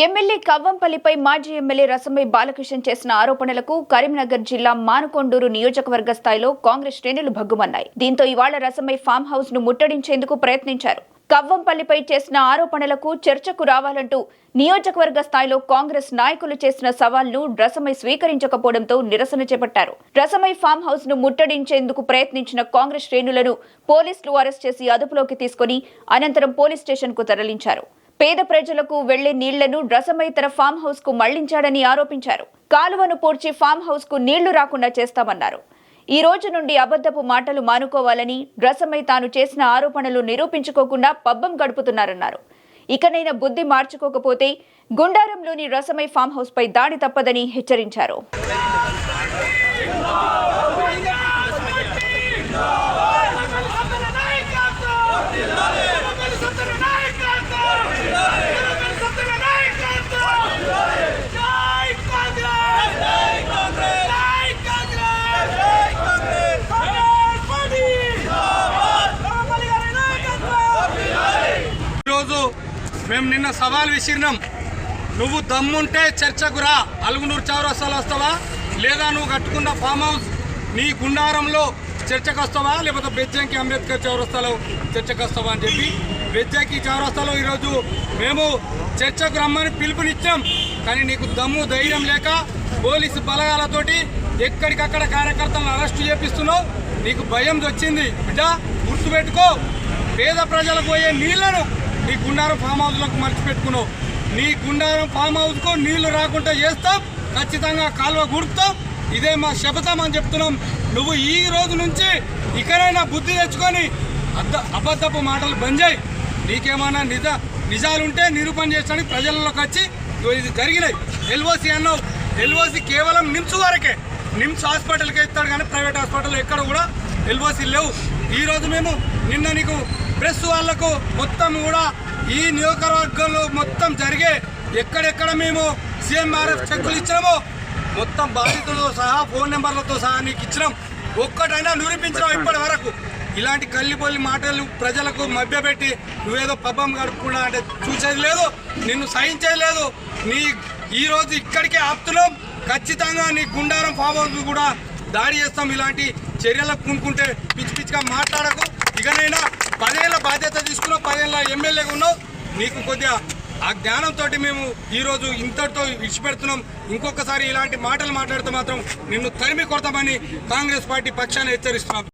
MLA కవ్వంపల్లిపై మాజీ MLA Rasamayi Balakrishna చేసిన ఆరోపణలకు కరీంనగర్ జిల్లా మానుకొండూరు నియోజకవర్గ స్థాయిలో కాంగ్రెస్ శ్రేణులు భగ్గుమన్నాయి. దీంతో ఇవాళ రసమై ఫామ్ హౌస్ను ముట్టడించేందుకు ప్రయత్నించారు. కవ్వంపల్లిపై చేసిన ఆరోపణలకు చర్చకు రావాలంటూ నియోజకవర్గ స్థాయిలో కాంగ్రెస్ నాయకులు చేసిన సవాల్ను రసమై స్వీకరించకపోవడంతో నిరసన చేపట్టారు. రసమై ఫామ్ హౌస్ను ముట్టడించేందుకు ప్రయత్నించిన కాంగ్రెస్ శ్రేణులను పోలీసులు అరెస్ట్ చేసి అదుపులోకి తీసుకుని అనంతరం పోలీస్ స్టేషన్కు తరలించారు. పేద ప్రజలకు వెళ్ళే నీళ్ళను రసమైతర ఫామ్ హౌస్కు మళ్ళించాడని ఆరోపించారు. కాలువను పూడ్చి ఫామ్ హౌస్కు నీళ్ళు రాకుండా చేస్తామన్నారు. ఈ రోజు నుండి అబద్ధపు మాటలు మానుకోవాలని రసమై తాను చేసిన ఆరోపణలు నిరూపించుకోకుండా పబ్బం గడుపుతున్నారన్నారు. ఇకనైనా బుద్ధి మార్చుకోకపోతే గుండారంలోని రసమై ఫామ్ హౌస్ పై దాడి తప్పదని హెచ్చరించారు. మేము నిన్న సవాల్ విసిరినాం. నువ్వు దమ్ముంటే చర్చకు రా. అలుగునూరు చౌరస్తాలు వస్తావా? లేదా నువ్వు కట్టుకున్న ఫామ్ హౌస్ నీ గుండారంలో చర్చకు వస్తావా? లేకపోతే బెజ్జంకి అంబేద్కర్ చౌరస్తాలో చర్చకు వస్తావా అని చెప్పి బెజ్జంకి చౌరస్తాలో ఈరోజు మేము చర్చకు రమ్మని పిలుపునిచ్చాం. కానీ నీకు దమ్ము ధైర్యం లేక పోలీసు బలగాలతోటి ఎక్కడికక్కడ కార్యకర్తలను అరెస్ట్ చేపిస్తున్నావు. నీకు భయం వచ్చింది. బిడ్డ గుర్తుపెట్టుకో. పేద ప్రజలకు పోయే నీళ్ళను నీ గుండారం ఫామ్ హౌస్లకు మర్చిపెట్టుకున్నావు. నీ గుండారం ఫామ్ హౌస్కు నీళ్ళు రాకుండా చేస్తాం ఖచ్చితంగా కాలువ గుడుపుతాం. ఇదే మా శపథం అని చెప్తున్నాం. నువ్వు ఈ రోజు నుంచి ఇకనైనా బుద్ధి తెచ్చుకొని అద్ద అబద్ధపు మాటలు బంద్ చేయి. నీకేమైనా నిజ నిజాలుంటే నిరూపణ చేయడానికి ప్రజల్లోకి వచ్చి ఇది జరిగినాయి. ఎల్ఓసి అన్నావు. ఎల్ఓసి కేవలం నిమ్స్ వరకే. నిమ్స్ హాస్పిటల్కి ఇస్తాడు కానీ ప్రైవేట్ హాస్పిటల్ ఎక్కడ కూడా ఎల్ఓసి లేవు. ఈరోజు మేము నిన్న నీకు ప్రెస్ వాళ్ళకు మొత్తం కూడా ఈ నియోజకవర్గంలో మొత్తం జరిగే ఎక్కడెక్కడ మేము సీఎంఆర్ఎఫ్ చెక్కులు ఇచ్చినామో మొత్తం బాధితులతో సహా ఫోన్ నెంబర్లతో సహా నీకు ఇచ్చినాం. ఒక్కటైనా నిరూపించినాం ఇప్పటి వరకు. ఇలాంటి కల్లిపల్లి మాటలు ప్రజలకు మభ్యపెట్టి నువ్వేదో పబ్బం గడుపుకున్నా అంటే చూసేది లేదు నిన్ను సహించేది లేదు. నీ ఈరోజు ఇక్కడికే ఆపుతున్నాం. ఖచ్చితంగా నీ గుండారం ఫామ్ హౌస్ కూడా దాడి చేస్తాం ఇలాంటి చర్యలకు పూనుకుంటే పిచ్చి పిచ్చిగా మాట్లాడకు. ఇకనైనా పదేళ్ళ బాధ్యత తీసుకున్నావు పదేళ్ళ ఎమ్మెల్యేగా ఉన్నావు. నీకు కొద్దిగా ఆ జ్ఞానంతో మేము ఈరోజు ఇంతటితో విడిచిపెడుతున్నాం. ఇంకొకసారి ఇలాంటి మాటలు మాట్లాడితే మాత్రం నిన్ను తరిమి కొడతామని కాంగ్రెస్ పార్టీ పక్షాన్ని హెచ్చరిస్తున్నాం.